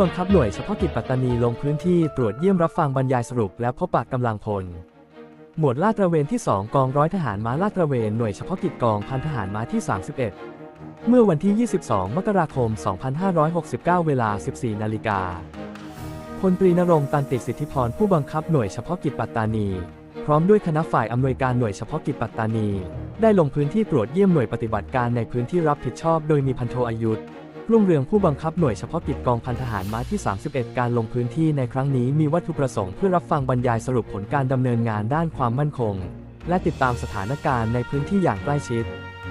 บังคับหน่วยเฉพาะกิจปัตตานีลงพื้นที่ตรวจเยี่ยมรับฟังบรรยายสรุปและพบปะกำลังพล หมวดลาดตระเวนที่ 2 กองร้อยทหารม้าลาดตระเวนหน่วยเฉพาะกิจกองพันทหารม้าที่ 31 เมื่อวันที่ 22 มกราคม 2569 เวลา 14 นาฬิกาพลตรีนรงตันติสิทธิพรผู้บังคับหน่วยเฉพาะกิจปัตตานี พร้อมด้วยคณะฝ่ายอำนวยการหน่วยเฉพาะกิจปัตตานี ได้ลงพื้นที่ตรวจเยี่ยมหน่วยปฏิบัติการในพื้นที่รับผิดชอบ โดยมีพันโทอายุธ รุ่งเรืองผู้บังคับหน่วยเฉพาะกิจกองพันทหารม้าที่ 31 การลงพื้นที่ในครั้งนี้มีวัตถุประสงค์เพื่อรับฟังบรรยายสรุปผลการดำเนินงานด้านความมั่นคง และติดตามสถานการณ์ในพื้นที่อย่างใกล้ชิด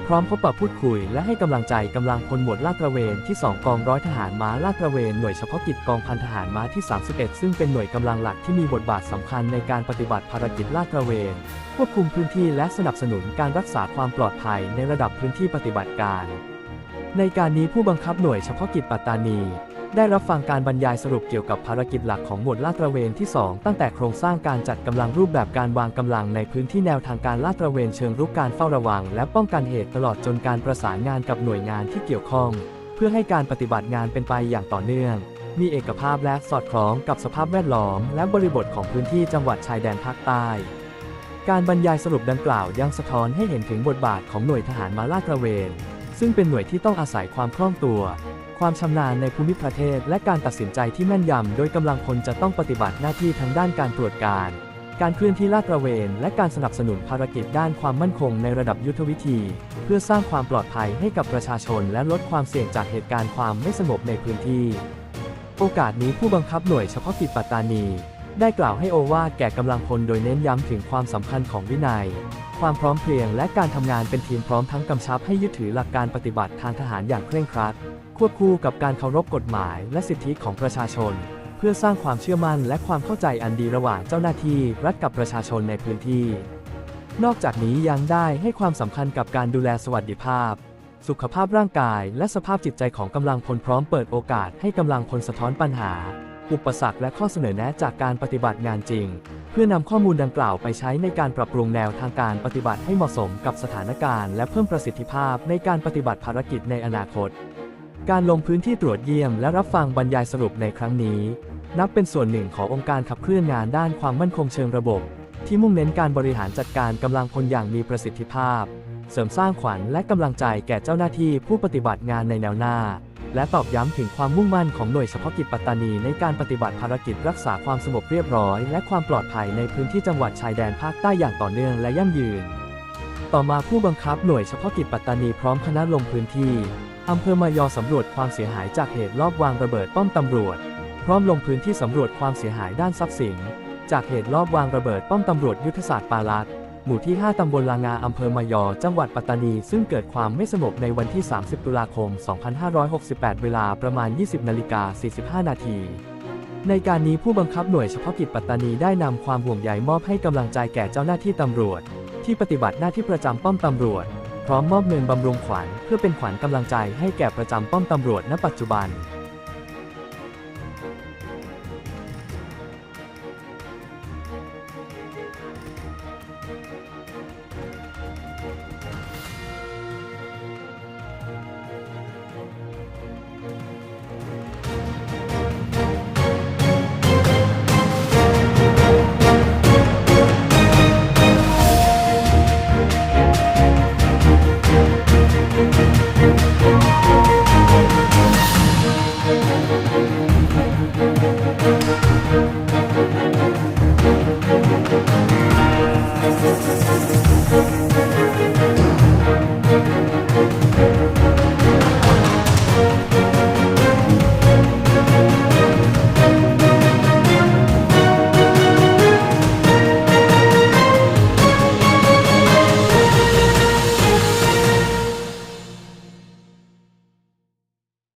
พร้อมพบปะพูดคุย และให้กำลังใจกำลังพลหมวดลาดตระเวนที่ 2 กองร้อยทหารม้าลาดตระเวนหน่วยเฉพาะกิจกองพันทหารม้าที่ 31 ซึ่งเป็นหน่วยกำลังหลักที่มีบทบาทสำคัญในการปฏิบัติภารกิจลาดตระเวนควบคุมพื้นที่และสนับสนุนการรักษาความปลอดภัยในระดับพื้นที่ปฏิบัติการ ในการนี้ผู้บังคับหน่วยเฉพาะกิจปัตตานี ได้รับฟังการบรรยายสรุปเกี่ยวกับภารกิจหลักของหมวดลาดตระเวนที่ 2 ตั้งแต่โครงสร้างการจัดกำลังรูปแบบการวางกำลังในพื้นที่แนวทางการลาดตระเวนเชิงรุกการเฝ้าระวัง และป้องกันเหตุตลอดจนการประสานงานกับหน่วยงานที่เกี่ยวข้อง เพื่อให้การปฏิบัติงานเป็นไปอย่างต่อเนื่อง มีเอกภาพและสอดคล้องกับสภาพแวดล้อม และบริบทของพื้นที่จังหวัดชายแดนภาคใต้การบรรยายสรุปดังกล่าวยังสะท้อนให้เห็นถึงบทบาทของหน่วยทหารมาลาดตระเวน ซึ่งเป็นหน่วยที่ต้องอาศัยความคล่องตัว ความชำนาญในภูมิประเทศ และการตัดสินใจที่แม่นยำ โดยกำลังพลจะต้องปฏิบัติหน้าที่ทั้งด้านการตรวจการ การเคลื่อนที่ลาดตระเวน และการสนับสนุนภารกิจด้านความมั่นคงในระดับยุทธวิธี เพื่อสร้างความปลอดภัยให้กับประชาชน และลดความเสี่ยงจากเหตุการณ์ความไม่สงบในพื้นที่ โอกาสนี้ผู้บังคับหน่วยเฉพาะกิจปัตตานี ได้กล่าวให้โอวาทแก่กำลังพลโดยเน้นย้ำถึงความสำคัญของวินัย ความพร้อมเพรียงและการทำงานเป็นทีมพร้อมทั้งกำชับให้ยึดถือหลักการปฏิบัติทางทหารอย่างเคร่งครัด ควบคู่กับการเคารพกฎหมายและสิทธิของประชาชน เพื่อสร้างความเชื่อมั่นและความเข้าใจอันดีระหว่างเจ้าหน้าที่รัฐกับประชาชนในพื้นที่ นอกจากนี้ยังได้ให้ความสำคัญกับการดูแลสวัสดิภาพ สุขภาพร่างกาย และสภาพจิตใจของกำลังพลพร้อมเปิดโอกาสให้กำลังพลสะท้อนปัญหา อุปสรรคและข้อเสนอแนะจากการปฏิบัติงานจริง เพื่อนำข้อมูลดังกล่าวไปใช้ในการปรับปรุงแนวทางการปฏิบัติให้เหมาะสมกับสถานการณ์และเพิ่มประสิทธิภาพในการปฏิบัติภารกิจในอนาคต การลงพื้นที่ตรวจเยี่ยมและรับฟังบรรยายสรุปในครั้งนี้ นับเป็นส่วนหนึ่งขององค์การขับเคลื่อนงานด้านความมั่นคงเชิงระบบ ที่มุ่งเน้นการบริหารจัดการกำลังพลอย่างมีประสิทธิภาพ เสริมสร้างขวัญและกำลังใจแก่เจ้าหน้าที่ผู้ปฏิบัติงานในแนวหน้า และตอกย้ำถึงความมุ่งมั่นของหน่วยเฉพาะกิจปัตตานีในการปฏิบัติภารกิจรักษาความสงบเรียบร้อย และความปลอดภัยในพื้นที่จังหวัดชายแดนภาคใต้อย่างต่อเนื่องและยั่งยืน ต่อมาผู้บังคับหน่วยเฉพาะกิจปัตตานีพร้อมคณะลงพื้นที่อำเภอมายอสำรวจความเสียหายจากเหตุลอบวางระเบิดป้อมตำรวจ พร้อมลงพื้นที่สำรวจความเสียหายด้านทรัพย์สิน จากเหตุลอบวางระเบิดป้อมตำรวจยุทธศาสตร์ปาลัด หมู่ที่ 5 ตำบลลางา อำเภอมายอ จังหวัดปัตตานี ซึ่งเกิดความไม่สงบในวันที่ 30 ตุลาคม 2568 เวลาประมาณ 20นาฬิกา45 นาที ในการนี้ผู้บังคับหน่วยเฉพาะกิจปัตตานีได้นำความห่วงใยมอบให้กำลังใจแก่เจ้าหน้าที่ตำรวจ ที่ปฏิบัติหน้าที่ประจำป้อมตำรวจ พร้อมมอบเงินบำรุงขวัญเพื่อเป็นขวัญกำลังใจให้แก่ประจำป้อมตำรวจณปัจจุบัน